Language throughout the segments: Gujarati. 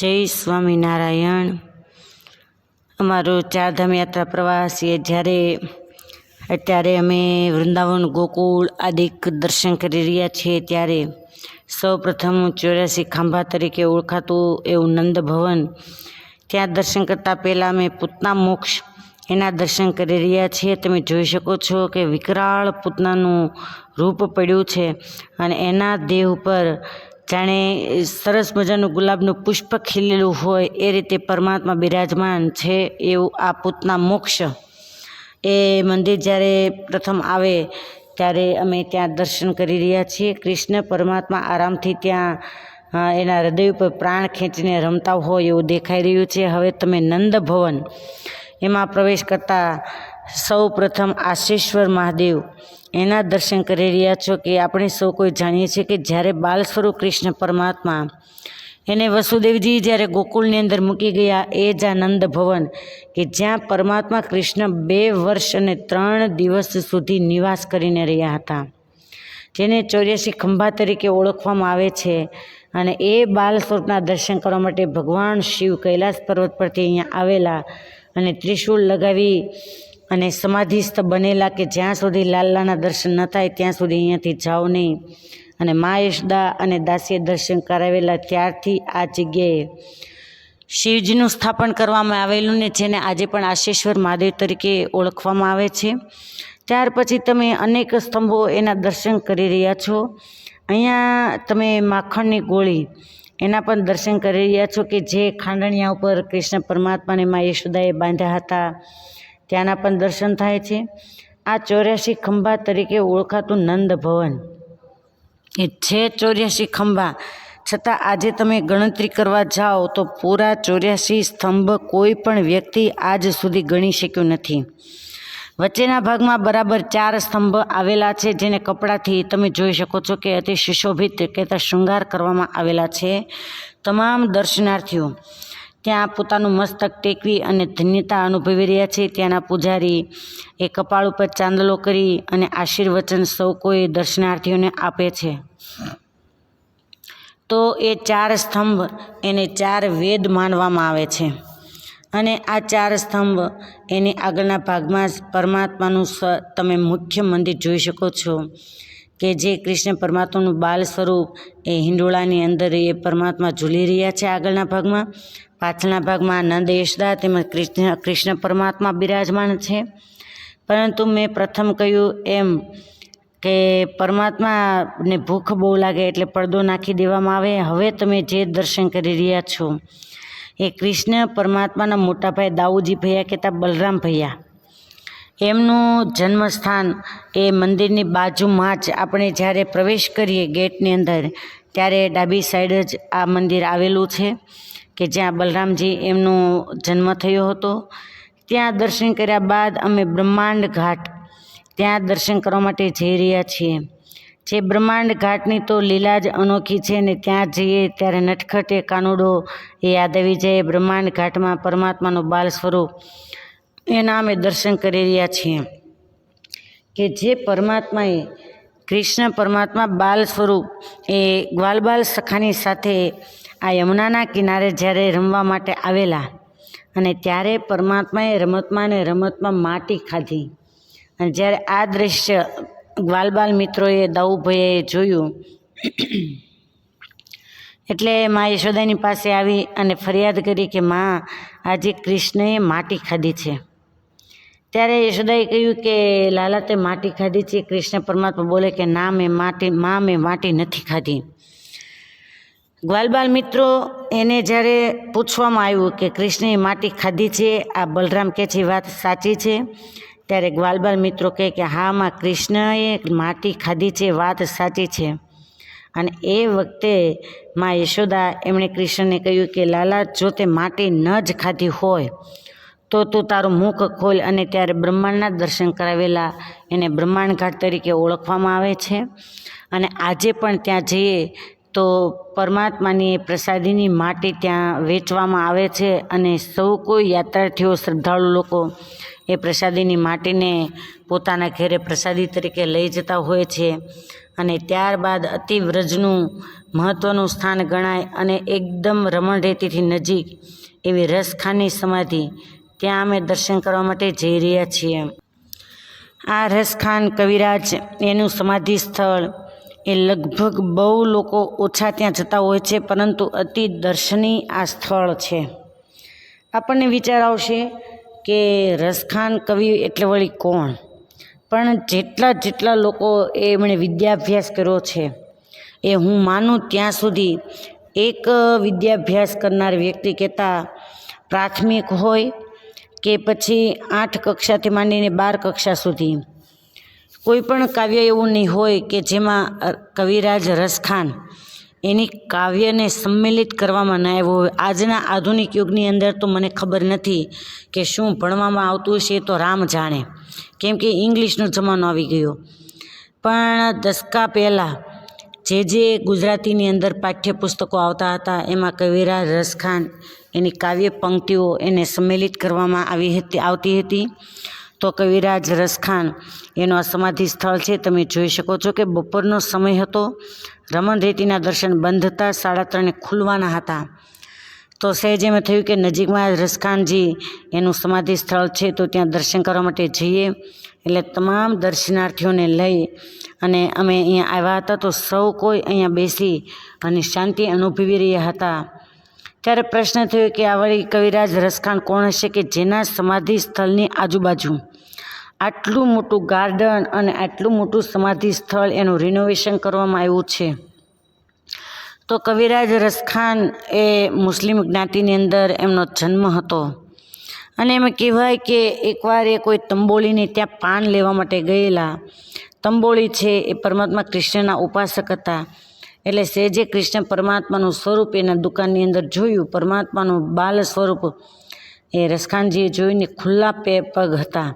જય સ્વામિનારાયણ. અમારો ચારધામ યાત્રા પ્રવાસીએ જ્યારે અત્યારે અમે વૃંદાવન, ગોકુળ આદિક દર્શન કરી રહ્યા છીએ, ત્યારે સૌ પ્રથમ ચોર્યાસી ખાંભા તરીકે ઓળખાતું એવું નંદ ભવન ત્યાં દર્શન કરતાં પહેલાં અમે પૂતના મોક્ષ એના દર્શન કરી રહ્યા છીએ. તમે જોઈ શકો છો કે વિકરાળ પૂતનાનું રૂપ પડ્યું છે અને એના દેહ ઉપર જાણે સરસ મજાનું ગુલાબનું પુષ્પ ખીલેલું હોય એ રીતે પરમાત્મા બિરાજમાન છે એવું આ પૂતના મોક્ષ એ મંદિર જ્યારે પ્રથમ આવે ત્યારે અમે ત્યાં દર્શન કરી રહ્યા છીએ. કૃષ્ણ પરમાત્મા આરામથી ત્યાં એના હૃદય ઉપર પ્રાણ ખેંચીને રમતા હોય એવું દેખાઈ રહ્યું છે. હવે તમે નંદ ભવન એમાં પ્રવેશ કરતા સૌ પ્રથમ આશેશ્વર મહાદેવ એના દર્શન કરી રહ્યા છો કે આપણે સૌ કોઈ જાણીએ છીએ કે જ્યારે બાલ સ્વરૂપ કૃષ્ણ પરમાત્મા એને વસુદેવજી જ્યારે ગોકુળની અંદર મૂકી ગયા, એ જ આનંદ ભવન કે જ્યાં પરમાત્મા કૃષ્ણ બે વર્ષ અને ત્રણ દિવસ સુધી નિવાસ કરીને રહ્યા હતા. જેને ચોર્યાસી ખંભા તરીકે ઓળખવામાં આવે છે અને એ બાલ સ્વરૂપના દર્શન કરવા માટે ભગવાન શિવ કૈલાસ પર્વત પરથી અહીંયા આવેલા અને ત્રિશૂળ લગાવી અને સમાધિસ્થ બનેલા કે જ્યાં સુધી લાલાના દર્શન ન થાય, ત્યાં સુધી અહીંયાથી જાઓ નહીં. અને મા યશદા અને દાસીએ દર્શન કરાવેલા ત્યારથી આ જગ્યાએ શિવજીનું સ્થાપન કરવામાં આવેલું ને જેને આજે પણ આશેશ્વર મહાદેવ તરીકે ઓળખવામાં આવે છે. ત્યાર પછી તમે અનેક સ્તંભો એના દર્શન કરી રહ્યા છો. અહીંયા તમે માખણની ગોળી એના પણ દર્શન કરી રહ્યા છો કે જે ખાંડણિયા ઉપર કૃષ્ણ પરમાત્માને મા યશોદાએ બાંધ્યા હતા. ત્યાંના પણ દર્શન થાય છે. આ ચોર્યાસી ખંભા તરીકે ઓળખાતું નંદ ભવન એ છે ચોર્યાસી ખંભા. છતાં આજે તમે ગણતરી કરવા જાઓ તો પૂરા ચોર્યાસી સ્તંભ કોઈ પણ વ્યક્તિ આજ સુધી ગણી શક્યું નથી. વચ્ચેના ભાગમાં બરાબર ચાર સ્તંભ આવેલા છે જેને કપડાથી તમે જોઈ શકો છો કે અતિ સુશોભિત કહેતા શૃંગાર કરવામાં આવેલા છે તમામ દર્શનાર્થીઓ. ત્યાં પોતાનું મસ્તક ટેકવી અને ધન્યતા અનુભવી રહ્યા છે. ત્યાંના પૂજારી એ કપાળ ઉપર ચાંદલો કરી અને આશીર્વચન સૌ કોઈ દર્શનાર્થીઓને આપે છે. તો એ ચાર સ્તંભ એને ચાર વેદ માનવામાં આવે છે. અને આ ચાર સ્તંભ એની આગળના ભાગમાં જ પરમાત્માનું સ, તમે મુખ્ય મંદિર જોઈ શકો છો કે જે કૃષ્ણ પરમાત્માનું બાલ સ્વરૂપ એ હિંડોળાની અંદર એ પરમાત્મા ઝૂલી રહ્યા છે આગળના ભાગમાં. પાછળના ભાગમાં આનંદ યશદા તેમજ કૃષ્ણ કૃષ્ણ પરમાત્મા બિરાજમાન છે. પરંતુ મેં પ્રથમ કહ્યું એમ કે પરમાત્માને ભૂખ બહુ લાગે એટલે પડદો નાખી દેવામાં આવે. હવે તમે જે દર્શન કરી રહ્યા છો એ કૃષ્ણ પરમાત્માના મોટાભાઈ દાઉજી ભૈયા કહેતા બલરામ ભૈયા. એમનું જન્મસ્થાન એ મંદિરની બાજુમાં જ આપણે જ્યારે પ્રવેશ કરીએ ગેટની અંદર, ત્યારે ડાબી સાઈડ જ આ મંદિર આવેલું છે. કે જ્યાં બલરામજી એમનો જન્મ થયો હતો, ત્યાં દર્શન કર્યા બાદ અમે બ્રહ્માંડ ઘાટ ત્યાં દર્શન કરવા માટે જઈ રહ્યા છીએ. જે બ્રહ્માંડ ઘાટની તો લીલા જ અનોખી છે ને ત્યાં જઈએ ત્યારે નટખટ કાનુડો એ યાદ આવી જાય. બ્રહ્માંડ ઘાટમાં પરમાત્માનું બાલ સ્વરૂપ એના અમે દર્શન કરી રહ્યા છીએ. કે જે પરમાત્માએ કૃષ્ણ પરમાત્મા બાલ સ્વરૂપ એ ગ્વાલબાલ સખાની સાથે આ યમુનાના કિનારે જ્યારે રમવા માટે આવેલા અને ત્યારે પરમાત્માએ રમતમાં રમતમાં માટી ખાધી. અને જ્યારે આ દ્રશ્ય ગ્વાલબાલ મિત્રોએ દાઉભાઈએ જોયું, એટલે મા યશોદાની પાસે આવી અને ફરિયાદ કરી કે, માં, આજે કૃષ્ણએ માટી ખાધી છે. ત્યારે યશોદાએ કહ્યું કે, લાલા, તે માટી ખાધી છે. કૃષ્ણ પરમાત્મા બોલે કે, ના, મેં માટી, માં, મેં માટી નથી ખાધી. ગ્વાલબાલ મિત્રો, એને જ્યારે પૂછવામાં આવ્યું કે કૃષ્ણએ માટી ખાધી છે, આ બલરામ કહે છે વાત સાચી છે. ત્યારે ગ્વાલબાલ મિત્રો કહે કે, હા, માં, કૃષ્ણએ માટી ખાધી છે, વાત સાચી છે. અને એ વખતે માં યશોદા એમણે કૃષ્ણને કહ્યું કે, લાલા, જો તે માટી ન જ ખાધી હોય, તો તું તારું મુખ ખોલ. અને ત્યારે બ્રહ્માંડના દર્શન કરાવેલા એને બ્રહ્માંડ ઘાટ તરીકે ઓળખવામાં આવે છે. અને આજે પણ ત્યાં જઈએ તો પરમાત્માની એ પ્રસાદીની માટી ત્યાં વેચવામાં આવે છે અને સૌ કોઈ યાત્રાર્થીઓ, શ્રદ્ધાળુ લોકો એ પ્રસાદીની માટીને પોતાના ઘરે પ્રસાદી તરીકે લઈ જતા હોય છે અને ત્યારબાદ અતિવ્રજનું મહત્ત્વનું સ્થાન ગણાય અને એકદમ રમણ રેતીથી નજીક એવી રસખાનની સમાધિ ત્યાં અમે દર્શન કરવા માટે જઈ રહ્યા છીએ. આ રસખાન કવિરાજ એનું સમાધિ સ્થળ એ લગભગ બહુ લોકો ઓછા ત્યાં જતા હોય છે, પરંતુ અતિ દર્શનીય આ સ્થળ છે. આપણને વિચાર આવશે કે રસખાન કવિ એટલે વળી કોણ? પણ જેટલા જેટલા લોકો એમણે વિદ્યાભ્યાસ કર્યો છે, એ હું માનું ત્યાં સુધી એક વિદ્યાભ્યાસ કરનાર વ્યક્તિ કહેતા પ્રાથમિક હોય કે પછી આઠ કક્ષાથી માંડીને બાર કક્ષા સુધી. કોઈ પણ કાવ્ય એવું નહીં હોય કે જેમાં કવિરાજ રસખાન એની કાવ્યને સંમેલિત કરવામાં ન આવ્યો હોય. આજના આધુનિક યુગની અંદર તો મને ખબર નથી કે શું ભણવામાં આવતું હશે તો રામ જાણે. કેમ કે ઇંગ્લિશનો જમાનો આવી ગયો. પણ દસકા પહેલાં જે જે ગુજરાતીની અંદર પાઠ્યપુસ્તકો આવતા હતા, એમાં કવિરાજ રસખાન એની કાવ્ય પંક્તિઓ એને સંમેલિત કરવામાં આવી હતી, આવતી હતી. તો કવિરાજ રસખાન એનું આ સમાધિ સ્થળ છે. તમે જોઈ શકો છો કે બપોરનો સમય હતો. રમણ રેતીના દર્શન બંધ હતા. સાડા ત્રણે ખુલવાના હતા. તો સહેજ એમ થયું કે નજીકમાં રસખાનજી એનું સમાધિ સ્થળ છે તો ત્યાં દર્શન કરવા માટે જઈએ. એટલે તમામ દર્શનાર્થીઓને લઈ અને અમે અહીંયા આવ્યા હતા તો સૌ કોઈ અહીંયા બેસી અને શાંતિ અનુભવી રહ્યા હતા. ત્યારે પ્રશ્ન થયો કે આ વળી કવિરાજ રસખાન કોણ હશે કે જેના સમાધિ સ્થળની આજુબાજુ આટલું મોટું ગાર્ડન અને આટલું મોટું સમાધિ સ્થળ એનું રિનોવેશન કરવામાં આવ્યું છે. તો કવિરાજ રસખાન એ મુસ્લિમ જ્ઞાતિની અંદર એમનો જન્મ હતો. અને એમાં કહેવાય કે એકવાર એ કોઈ તંબોળીને ત્યાં પાન લેવા માટે ગયેલા. તંબોળી છે એ પરમાત્મા કૃષ્ણના ઉપાસક હતા. એટલે સહેજે કૃષ્ણ પરમાત્માનું સ્વરૂપ એના દુકાનની અંદર જોયું, પરમાત્માનું બાલ સ્વરૂપ એ રસખાનજીએ જોઈને ખુલ્લા પે પગ હતા.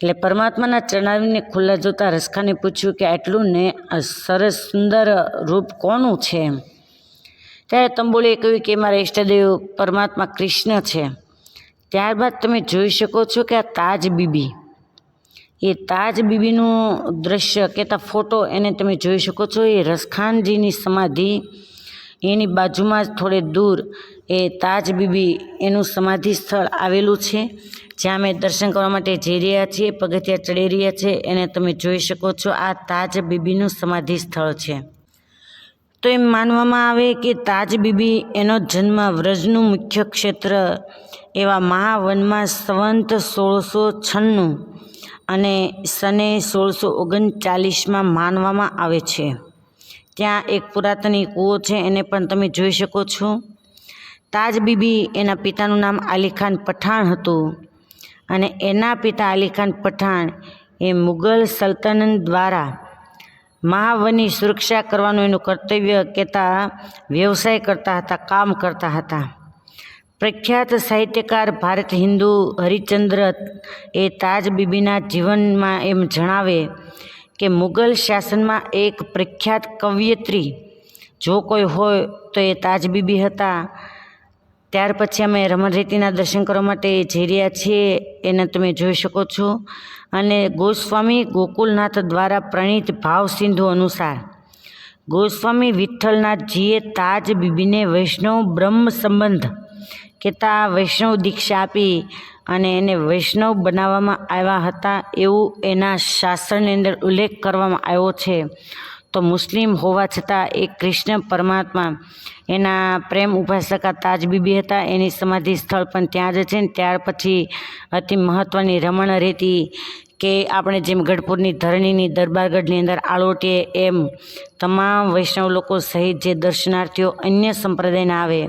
એટલે પરમાત્માના ચરણાવીને ખુલ્લા જોતા રસખાને પૂછ્યું કે આટલું ને સરસ સુંદર રૂપ કોનું છે? એમ ત્યારે તંબોળીએ કહ્યું કે મારા ઈષ્ટદેવ પરમાત્મા કૃષ્ણ છે. ત્યારબાદ તમે જોઈ શકો છો કે આ તાજ બીબી. એ તાજ બીબીનું દ્રશ્ય કહેતા ફોટો એને તમે જોઈ શકો છો. એ રસખાનજીની સમાધિ, એની બાજુમાં જ થોડે દૂર એ તાજ બીબી એનું સમાધિ સ્થળ આવેલું છે. જ્યાં અમે દર્શન કરવા માટે જઈ રહ્યા છીએ, પગથિયા ચડી રહ્યા છે, એને તમે જોઈ શકો છો, આ તાજ બીબીનું સમાધિ સ્થળ છે. તો એમ માનવામાં આવે કે તાજ બીબી એનો જન્મ વ્રજનું મુખ્ય ક્ષેત્ર એવા મહાવનમાં સંવંત સોળસો છન્નું અને સને સોળસો ઓગણચાલીસમાં માનવામાં આવે છે. ત્યાં એક પુરાતની કૂવો છે, એને પણ તમે જોઈ શકો છો. તાજ બીબી એના પિતાનું નામ આલી ખાન પઠાણ હતું. અને એના પિતા અલીખાન પઠાણ એ મુગલ સલ્તનત દ્વારા મહાવની સુરક્ષા કરવાનું એનું કર્તવ્ય કહેતા વ્યવસાય કરતા હતા, કામ કરતા હતા. પ્રખ્યાત સાહિત્યકાર ભારત હિન્દુ હરિચંદ્ર એ તાજ બીબીના જીવનમાં એમ જણાવે કે મુગલ શાસનમાં એક પ્રખ્યાત કવયત્રી જો કોઈ હોય તો એ તાજ બીબી હતા. ત્યાર પછી અમે રમણ રેતીના દર્શન કરવા માટે જઈ રહ્યા છીએ. એને તમે જોઈ શકો છો. અને ગોસ્વામી ગોકુલનાથ દ્વારા પ્રણીત ભાવ સિંધુ અનુસાર, ગોસ્વામી વિઠ્ઠલનાથજીએ તાજ બીબીને વૈષ્ણવ બ્રહ્મ સંબંધ કહેતા વૈષ્ણવ દીક્ષા આપી અને એને વૈષ્ણવ બનાવવામાં આવ્યા હતા એવું એના શાસ્ત્રની અંદર ઉલ્લેખ કરવામાં આવ્યો છે. તો મુસ્લિમ હોવા છતાં એ કૃષ્ણ પરમાત્મા એના પ્રેમ ઉપાસકા તાજ બીબી હતા. એની સમાધિ સ્થળ પણ ત્યાં જ છે ને ત્યાર પછી અતિ મહત્ત્વની રમણ રેતી કે આપણે જેમ ગઢપુરની ધરણીની દરબારગઢની અંદર આળોટીએ એમ તમામ વૈષ્ણવ લોકો સહિત જે દર્શનાર્થીઓ અન્ય સંપ્રદાયના આવે,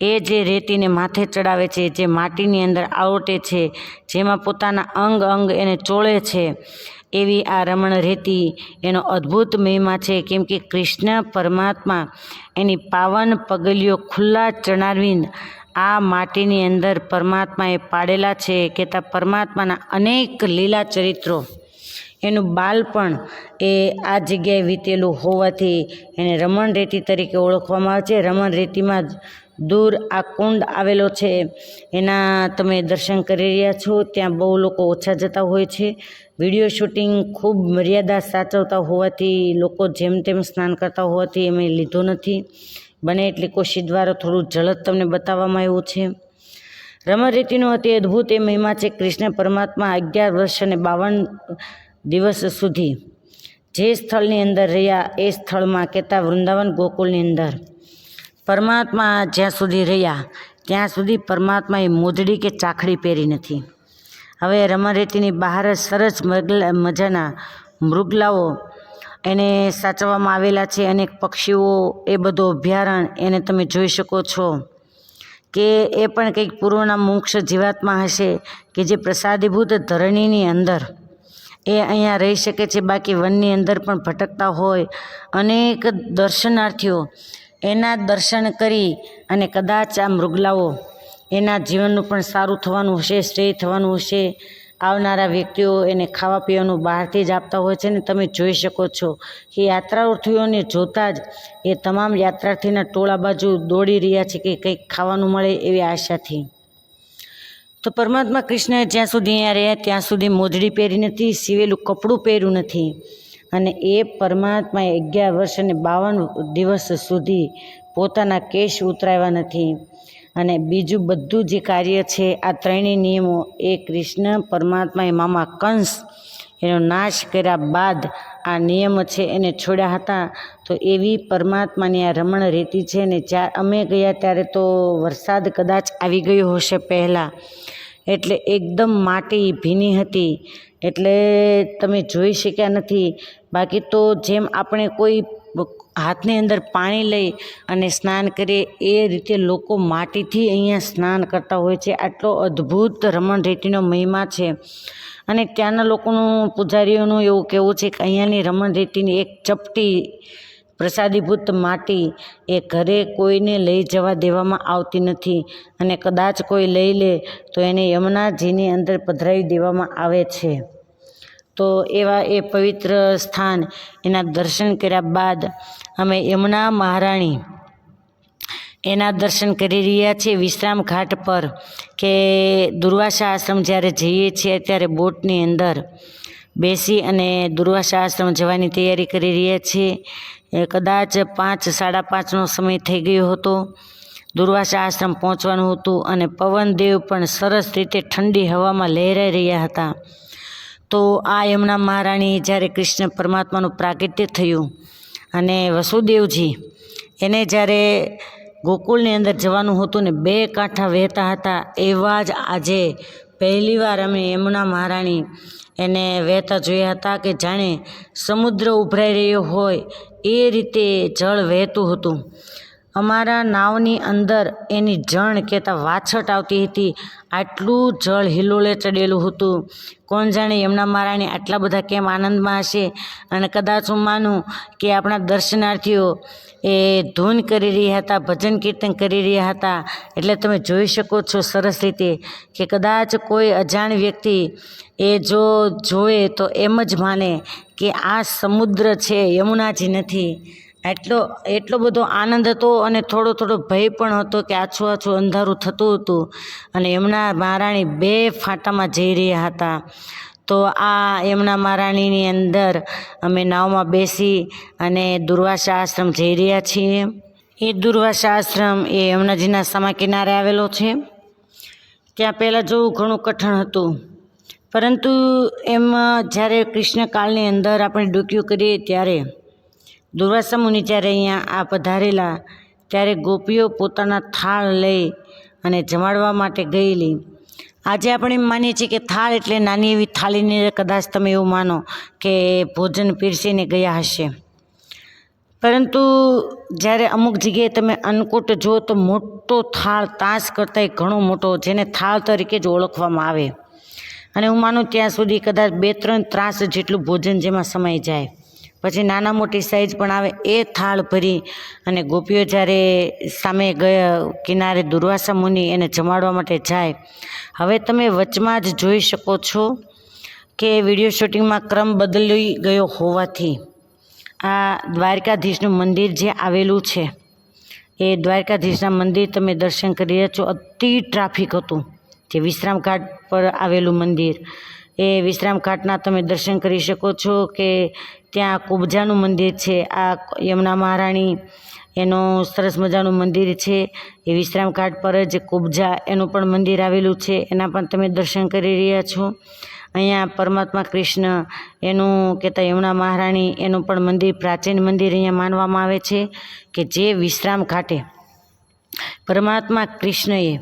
એ જે રેતીને માથે ચડાવે છે, જે માટીની અંદર આળોટે છે, જેમાં પોતાના અંગ અંગ એને ચોળે છે એવી આ રમણ રેતી એનો અદ્ભુત મહિમા છે. કેમ કે કૃષ્ણ પરમાત્મા એની પાવન પગલીઓ ખુલ્લા ચણારવીને આ માટીની અંદર પરમાત્માએ પાડેલા છે. કહેતા પરમાત્માના અનેક લીલા ચરિત્રો એનું બાળપણ એ આ જગ્યાએ વીતેલું હોવાથી એને રમણ રેતી તરીકે ઓળખવામાં આવે છે. રમણ રેતીમાં દૂર આ કુંડ આવેલો છે. એના તમે દર્શન કરી રહ્યા છો. ત્યાં બહુ લોકો ઓછા જતા હોય છે. વીડિયો શૂટિંગ ખૂબ મર્યાદા સાચવતા હોવાથી લોકો જેમ તેમ સ્નાન કરતા હોવાથી અમે લીધો નથી. બને એટલી કોશિશ દ્વારા થોડું જલદ તમને બતાવવામાં આવ્યું છે. રમણરીતિનો અતિ અદ્ભુત એ મહિમા છે. કૃષ્ણ પરમાત્મા અગિયાર વર્ષ અને બાવન દિવસ સુધી જે સ્થળની અંદર રહ્યા એ સ્થળમાં કહેતા વૃંદાવન ગોકુળની અંદર. પરમાત્મા જ્યાં સુધી રહ્યા, ત્યાં સુધી પરમાત્માએ મોજડી કે ચાખડી પહેરી નથી. હવે રમણરેતીની બહાર સરસ મજાના મૃગલાઓ એને સાચવવામાં આવેલા છે. અનેક પક્ષીઓ, એ બધો અભયારણ્ય એને તમે જોઈ શકો છો કે એ પણ કંઈક પૂર્વના મોક્ષ જીવાત્મા હશે કે જે પ્રસાદીભૂત ધરણીની અંદર એ અહીંયા રહી શકે છે. બાકી વનની અંદર પણ ભટકતા હોય અનેક દર્શનાર્થીઓ એના દર્શન કરી અને કદાચ આ મૃગલાઓ એના જીવનનું પણ સારું થવાનું હશે, શ્રેય થવાનું હશે. આવનારા વ્યક્તિઓ એને ખાવા પીવાનું બહારથી જ આપતા હોય છે ને તમે જોઈ શકો છો. કે યાત્રાર્થીઓને જોતાં જ એ તમામ યાત્રાર્થીના ટોળા બાજુ દોડી રહ્યા છે કે કંઈક ખાવાનું મળે એવી આશાથી. તો પરમાત્મા કૃષ્ણ જ્યાં સુધી અહીંયા રહ્યા, ત્યાં સુધી મોજડી પહેરી નથી, સીવેલું કપડું પહેર્યું નથી. અને એ પરમાત્માએ અગિયાર વર્ષ અને બાવન દિવસ સુધી પોતાના કેશ ઉતરાવ્યા નથી. અને બીજું બધું જે કાર્ય છે, આ ત્રણેય નિયમો એ કૃષ્ણ પરમાત્માએ મામા કંસ એનો નાશ કર્યા બાદ આ નિયમ છે એને છોડ્યા હતા, તો એવી પરમાત્માની આ રમણ રીતિ છે ને જ્યાં અમે ગયા ત્યારે તો વરસાદ કદાચ આવી ગયો હશે પહેલાં. એટલે એકદમ માટી ભીની હતી. એટલે તમે જોઈ શક્યા નથી. બાકી તો જેમ આપણે કોઈ હાથની અંદર પાણી લઈ અને સ્નાન કરીએ. એ રીતે લોકો માટીથી અહીંયા સ્નાન કરતા હોય છે. આટલો અદ્ભુત રમણ રેતીનો મહિમા છે. અને ત્યાંના લોકોનું પૂજારીઓનું એવું કહેવું છે કે અહીંયાની રમણ રેતીની એક ચપટી પ્રસાદીભૂત માટી એ ઘરે કોઈને લઈ જવા દેવામાં આવતી નથી અને કદાચ કોઈ લઈ લે તો એને યમુનાજીની અંદર પધરાવી દેવામાં આવે છે. તો એવા એ પવિત્ર સ્થાન એના દર્શન કર્યા બાદ અમે યમુના મહારાણી એના દર્શન કરી રહ્યા છીએ વિશ્રામ ઘાટ પર કે દુર્વાસા આશ્રમ જ્યારે જઈએ છીએ ત્યારે બોટની અંદર બેસી અને દુર્વાસા આશ્રમ જવાની તૈયારી કરી રહ્યા છીએ. કદાચ પાંચ, સાડા પાંચનો સમય થઈ ગયો હતો. દુર્વાસા આશ્રમ પહોંચવાનું હતું અને પવનદેવ પણ સરસ રીતે ઠંડી હવામાં લહેરાઈ રહ્યા હતા. તો આ એમના મહારાણી જ્યારે કૃષ્ણ પરમાત્માનું પ્રાગટ્ય થયું અને વસુદેવજી એને જ્યારે ગોકુળની અંદર જવાનું હતું ને બે કાંઠા વહેતા હતા, એવા જ આજે પહેલીવાર અમે એમના મહારાણી એને વહેતા જોયા હતા કે જાણે સમુદ્ર ઉભરાઈ રહ્યો હોય એ રીતે જળ વહેતું હતું. અમારા નાવની અંદર એની જણ કહેતા વાછટ આવતી હતી. આટલું જળ હિલોળે ચડેલું હતું. કોણ જાણે યમુના મહારાણી આટલા બધા કેમ આનંદમાં હશે? અને કદાચ હું માનું કે આપણા દર્શનાર્થીઓ એ ધૂન કરી રહ્યા હતા, ભજન કીર્તન કરી રહ્યા હતા. એટલે તમે જોઈ શકો છો સરસ રીતે કે કદાચ કોઈ અજાણ વ્યક્તિ એ જો જોવે તો એમ જ માને કે આ સમુદ્ર છે, યમુનાજી નથી. એટલો એટલો બધો આનંદ હતો અને થોડો થોડો ભય પણ હતો કે આછું આછું અંધારું થતું હતું. અને એમના મહારાણી બે ફાંટામાં જઈ રહ્યા હતા. તો આ એમના મહારાણીની અંદર અમે નાવમાં બેસી અને દુર્વાસા આશ્રમ જઈ રહ્યા છીએ. એ દુર્વાસા આશ્રમ એ યમુનાજીના સમા કિનારે આવેલો છે. ત્યાં પહેલાં જોવું ઘણું કઠણ હતું. પરંતુ એમાં જ્યારે કૃષ્ણકાળની અંદર આપણે ડૂક્યું કરીએ ત્યારે દુર્વાસા મુનિ જ્યારે અહીંયા આ પધારેલા, ત્યારે ગોપીઓ પોતાના થાળ લઈ અને જમાડવા માટે ગયેલી. આજે આપણે એમ માનીએ છીએ કે થાળ એટલે નાની એવી થાળીને કદાચ તમે એવું માનો કે ભોજન પીરસીને ગયા હશે. પરંતુ જ્યારે અમુક જગ્યાએ તમે અન્નકૂટ જુઓ તો મોટો થાળ તાસ કરતાંય ઘણો મોટો, જેને થાળ તરીકે જ ઓળખવામાં આવે. અને હું માનું ત્યાં સુધી કદાચ બે, ત્રણ ત્રાસ જેટલું ભોજન જેમાં સમાઈ જાય. પછી નાના મોટી સાઈઝ પણ આવે એ થાળ ભરી અને ગોપીઓ જ્યારે સામે ગયા કિનારે દુર્વાસા મુનિ એને જમાડવા માટે જાય. હવે તમે વચમાં જ જોઈ શકો છો કે વીડિયો શૂટિંગમાં ક્રમ બદલી ગયો હોવાથી આ દ્વારકાધીશનું મંદિર જે આવેલું છે, એ દ્વારકાધીશના મંદિર તમે દર્શન કરી રહ્યા છો. અતિ ટ્રાફિક હતું જે વિશ્રામ ઘાટ પર આવેલું મંદિર. એ વિશ્રામ ઘાટના તમે દર્શન કરી શકો છો કે ત્યાં કુબજાનું મંદિર છે. આ યમુના મહારાણી એનું સરસ મજાનું મંદિર છે. એ વિશ્રામ ઘાટ પર જ કુબજા એનું પણ મંદિર આવેલું છે. એના પણ તમે દર્શન કરી રહ્યા છો. અહીંયા પરમાત્મા કૃષ્ણ એનું કહેતા યમુના મહારાણી એનું પણ મંદિર, પ્રાચીન મંદિર અહીંયા માનવામાં આવે છે કે જે વિશ્રામ ઘાટે. પરમાત્મા કૃષ્ણએ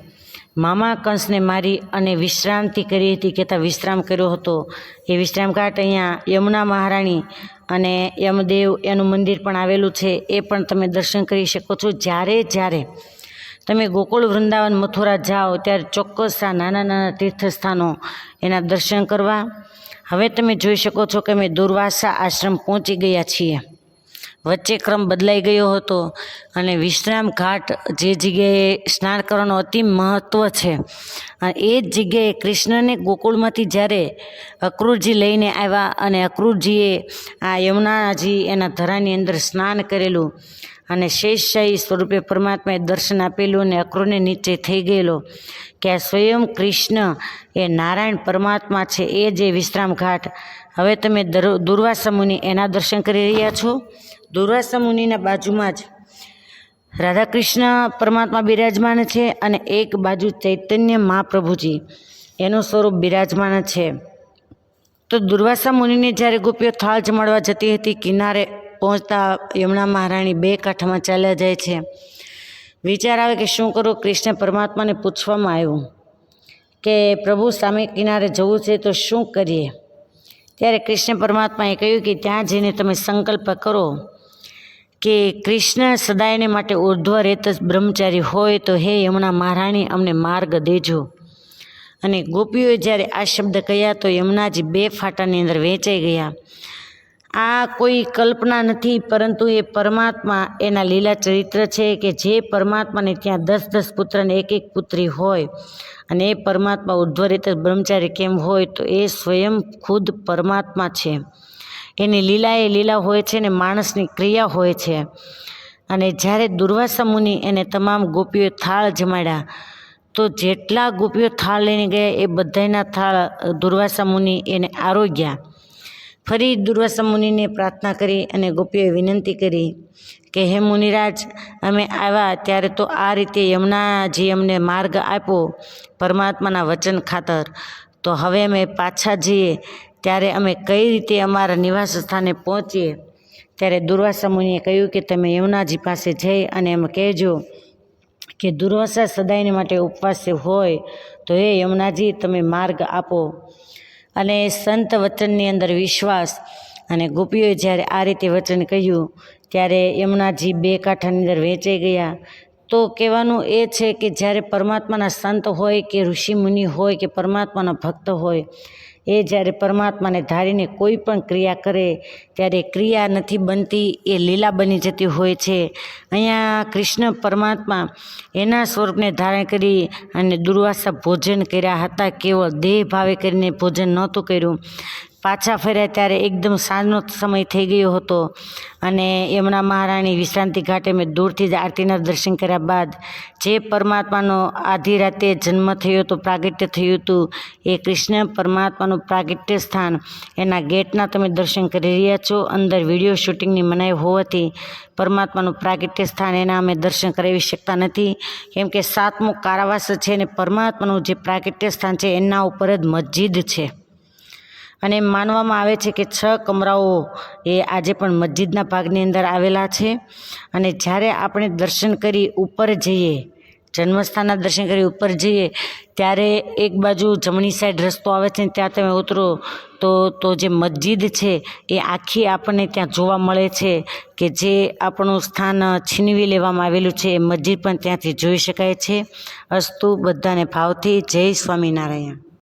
મામા કંસને મારી અને વિશ્રાંતિ કરી હતી, કહેતા વિશ્રામ કર્યો હતો. એ વિશ્રામ ઘાટ અહીંયા યમુના મહારાણી અને યમદેવ એનું મંદિર પણ આવેલું છે, એ પણ તમે દર્શન કરી શકો છો જ્યારે જ્યારે. તમે ગોકુળ વૃંદાવન મથુરા જાઓ ત્યારે ચોક્કસ આ નાના નાના તીર્થસ્થાનો એના દર્શન કરવા. હવે તમે જોઈ શકો છો કે અમે દુર્વાસા આશ્રમ પહોંચી ગયા છીએ. વચ્ચે ક્રમ બદલાઈ ગયો હતો અને વિશ્રામ ઘાટ જે જગ્યાએ સ્નાન કરવાનું અતિ મહત્ત્વ છે. અને એ જ જગ્યાએ કૃષ્ણને ગોકુળમાંથી જ્યારે અક્રૂરજી લઈને આવ્યા અને અક્રૂરજીએ આ યમુનાજી એના ધરાની અંદર સ્નાન કરેલું અને શેષશાહી સ્વરૂપે પરમાત્માએ દર્શન આપેલું અને અક્રૂરને નીચે થઈ ગયેલો કે આ સ્વયં કૃષ્ણ એ નારાયણ પરમાત્મા છે એ જે વિશ્રામ ઘાટ. હવે તમે દર- દુર્વાસા મુનિ એના દર્શન કરી રહ્યા છો? દુર્વાસા મુનિના બાજુમાં જ રાધાકૃષ્ણ પરમાત્મા બિરાજમાન છે અને એક બાજુ ચૈતન્ય મહાપ્રભુજી, એનું સ્વરૂપ બિરાજમાન છે. તો દુર્વાસા મુનિને જ્યારે ગોપીઓ થાળ જમાડવા જતી હતી, કિનારે પહોંચતા યમુના મહારાણી બે કાંઠામાં ચાલ્યા જાય છે. વિચાર આવે કે શું કરું? કૃષ્ણ પરમાત્માને પૂછવામાં આવ્યું કે, પ્રભુ, સામે કિનારે જવું છે તો શું કરીએ? ત્યારે કૃષ્ણ પરમાત્માએ કહ્યું કે, ત્યાં જઈને તમે સંકલ્પ કરો. કે કૃષ્ણ સદાયને માટે ઉર્ધ્વ રેત બ્રહ્મચારી હોય તો હે યમુના મહારાણી, અમને માર્ગ દેજો. અને ગોપીઓએ જ્યારે આ શબ્દ કહ્યા તો યમુનાજી બે ફાટાની અંદર વેચાઈ ગયા. આ કોઈ કલ્પના નથી, પરંતુ એ પરમાત્મા એના લીલા ચરિત્ર છે કે જે પરમાત્માને ત્યાં દસ દસ પુત્રને એક એક પુત્રી હોય અને એ પરમાત્મા ઉદ્ધવ રીતે બ્રહ્મચારી કેમ હોય તો એ સ્વયં ખુદ પરમાત્મા છે. એની લીલા એ લીલા હોય છે ને માણસની ક્રિયા હોય છે. અને જ્યારે દુર્વાસા મુનિ એને તમામ ગોપીઓ થાળ જમાડ્યા, તો જેટલા ગોપીઓ થાળ લઈને ગયા એ બધાયના થાળ દુર્વાસા મુનિ એને આરોગ્યા. ફરી દુર્વાસા મુનિને પ્રાર્થના કરી અને ગોપીઓએ વિનંતી કરી કે, હે મુનિરાજ, અમે આવ્યા ત્યારે તો આ રીતે યમુનાજી અમને માર્ગ આપ્યો પરમાત્માના વચન ખાતર, તો હવે અમે પાછા જઈએ ત્યારે અમે કઈ રીતે અમારા નિવાસ સ્થાને પહોંચીએ? ત્યારે દુર્વાસા મુનિએ કહ્યું કે તમે યમુનાજી પાસે જઈ અને એમ કહેજો કે દુર્વાસા સદાયને માટે ઉપવાસ હોય તો હે યમુનાજી, તમે માર્ગ આપો. અને સંત વચનની અંદર વિશ્વાસ અને ગોપીઓએ જ્યારે આ રીતે વચન કહ્યું, ત્યારે યમુનાજી બે કાંઠાની અંદર વેચાઈ ગયા. તો કહેવાનું એ છે કે જ્યારે પરમાત્માના સંત હોય કે ઋષિ મુનિ હોય કે પરમાત્માના ભક્ત હોય એ જ્યારે પરમાત્માને ધારીને કોઈ પણ ક્રિયા કરે, ત્યારે ક્રિયા નથી બનતી, એ લીલા બની જતી હોય છે. અહીંયા કૃષ્ણ પરમાત્મા એના સ્વરૂપને ધારણ કરી અને દુર્વાસા ભોજન કર્યા હતા. કેવળ દેહ ભાવે કરીને ભોજન નહોતું કર્યું. પાછા ફર્યા ત્યારે એકદમ સાંજનો સમય થઈ ગયો હતો અને એમના મહારાણી વિશ્રાંતિ ઘાટે મેં દૂરથી જ આરતીના દર્શન કર્યા બાદ જે પરમાત્માનો આધી રાતે જન્મ થયો હતો, પ્રાગટ્ય થયું હતું, એ કૃષ્ણ પરમાત્માનું પ્રાગટ્ય સ્થાન. એના ગેટના તમે દર્શન કરી રહ્યા છો. અંદર વીડિયો શૂટિંગની મનાઈ હોવાથી પરમાત્માનું પ્રાગટ્ય સ્થાન એના અમે દર્શન કરાવી શકતા નથી. કેમ કે સાતમું કારાવાસ છે અને પરમાત્માનું જે પ્રાગટ્ય સ્થાન છે એના ઉપર જ મસ્જિદ છે. અને માનવામાં આવે છે કે છ કમરાઓ એ આજે પણ મસ્જિદના ભાગની અંદર આવેલા છે. અને જ્યારે આપણે દર્શન કરી ઉપર જઈએ, જન્મસ્થાનના દર્શન કરી ઉપર જઈએ, ત્યારે એક બાજુ જમણી સાઈડ રસ્તો આવે છે ને ત્યાં તમે ઉતરો તો તો જે મસ્જિદ છે એ આખી આપણને ત્યાં જોવા મળે છે કે જે આપણું સ્થાન છીનવી લેવામાં આવેલું છે. એ મસ્જિદ પણ ત્યાંથી જોઈ શકાય છે. અસ્તુ બધાને ભાવથી જય સ્વામિનારાયણ.